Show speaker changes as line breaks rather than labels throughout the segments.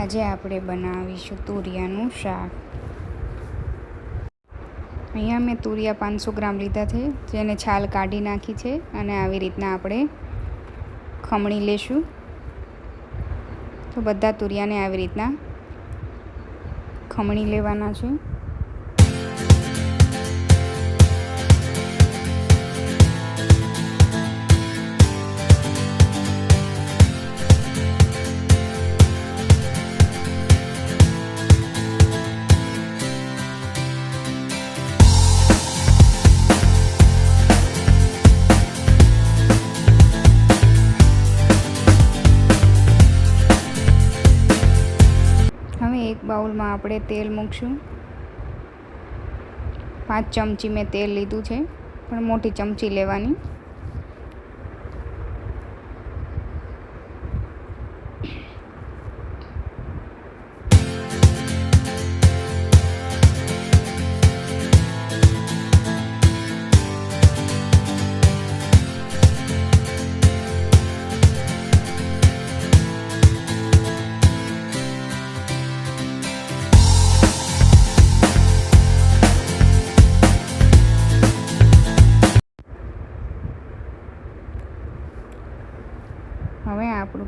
આજે આપણે બનાવીશું તુરિયાનું શાક. અહીંયા મેં તુરિયા પાંચસો ગ્રામ લીધા છે, જેને છાલ કાઢી નાખી છે અને આવી રીતના આપણે ખમણી લેશું. તો બધા તુરિયાને આવી રીતના ખમણી લેવાના છે. બાઉલમાં આપણે તેલ મૂકશું. પાંચ ચમચી મેં તેલ લીધું છે પણ મોટી ચમચી લેવાની.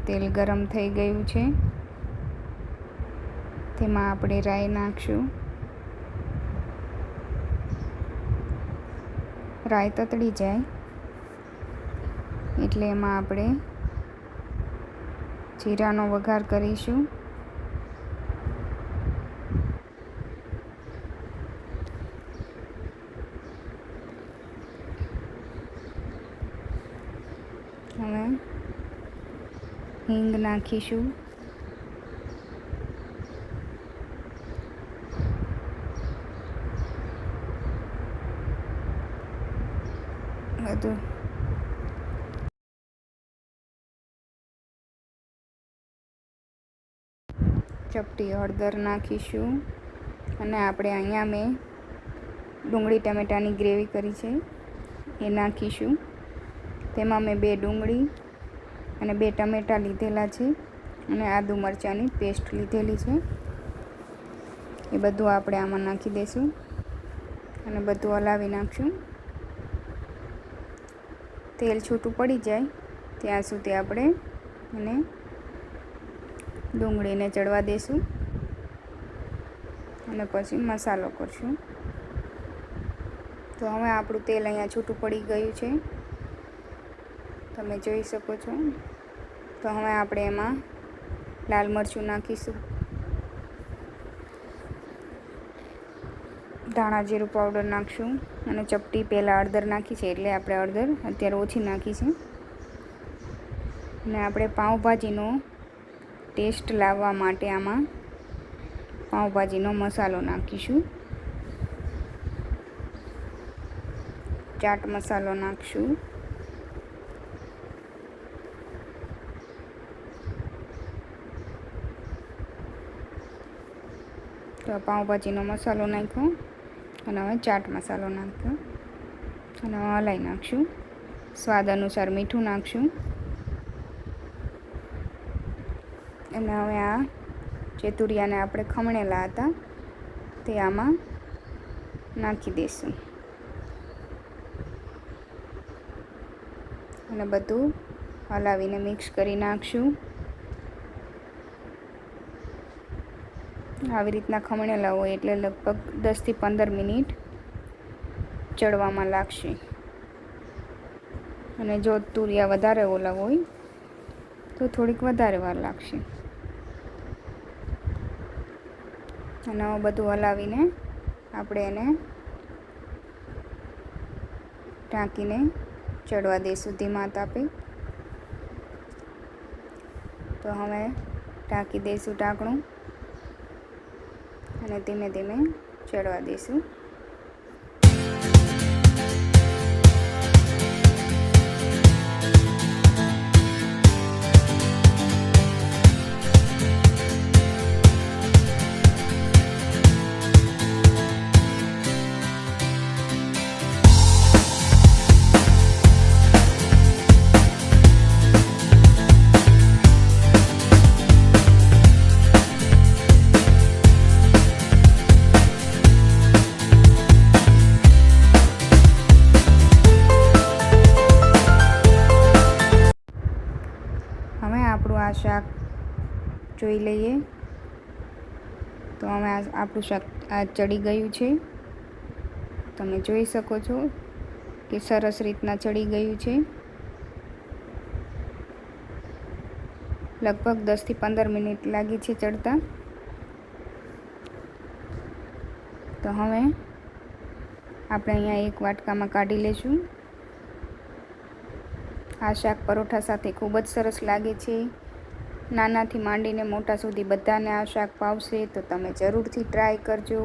તેલ ગરમ થઈ ગયું છે. તેમાં આપણે રાઈ નાખશું. રાઈ તતડી જાય. એટલે એમાં આપણે જીરાનો વઘાર કરીશું. હવે હિંગ નાખીશું. બધું. ચપટી હળદર નાખીશું. અને આપણે અહીંયા મેં ડુંગળી ટમેટાની ગ્રેવી કરી છે. એ નાખીશું. તેમાં મેં બે ડુંગળી અને બે ટમેટાં લીધેલા છે અને આદુ મરચાંની પેસ્ટ લીધેલી છે. એ બધું આપણે આમાં નાખી દઈશું અને બધું હલાવી નાખશું. તેલ છૂટું પડી જાય ત્યાં સુધી આપણે એને ડુંગળીને ચડવા દઈશું અને પછી મસાલો કરશું. તો હવે આપણું તેલ અહીંયા છૂટું પડી ગયું છે. તમે જોઈ શકો છો. તો હવે આપણે એમાં લાલ મરચું નાખીશું. ધાણા જીરું પાવડર નાખશું અને ચપટી પહેલાં અડદર નાખી છે, એટલે આપણે અડદર અત્યારે ઓછી નાખી છે અને આપણે પાઉંભાજીનો ટેસ્ટ લાવવા માટે આમાં પાઉંભાજીનો મસાલો નાખીશું. ચાટ મસાલો નાખશું. તો પાઉંભાજીનો મસાલો નાખ્યો અને હવે ચાટ મસાલો નાખ્યો અને હલાઈ નાખશું. સ્વાદ અનુસાર મીઠું નાખશું. અને હવે આ જે તુરિયાને આપણે ખમણેલા હતા તે આમાં નાખી દઈશું. અને બધું હલાવીને મિક્સ કરી નાખશું. આવી રીતના ખમણેલા હોય એટલે લગભગ દસથી પંદર મિનિટ ચડવામાં લાગશે. અને જો તુરિયા વધારે ઓલા હોય, તો થોડીક વધારે વાર લાગશે. અને બધું હલાવીને આપણે એને ઢાંકીને ચડવા દઈશું ધીમા તાપે. તો હવે ઢાંકી દઈશું ઢાંકણું. અને ધીમે ધીમે ચડવા દઈશું. જોઈ લઈએ. તો આ આપણું શાક આ ચડી ગયું છે. તમે જોઈ શકો છો કે સરસ રીતના ચડી ગયું છે. લગભગ દસથી પંદર મિનિટ લાગી છે ચડતા. તો હવે આપણે અહીંયા એક વાટકામાં કાઢી લઈશું. આ શાક પરોઠા સાથે ખૂબ જ સરસ લાગે છે. નાનાથી માંડીને મોટા સુધી બધાને આ શાક ભાવશે તો તમે જરૂરથી ટ્રાય કરજો.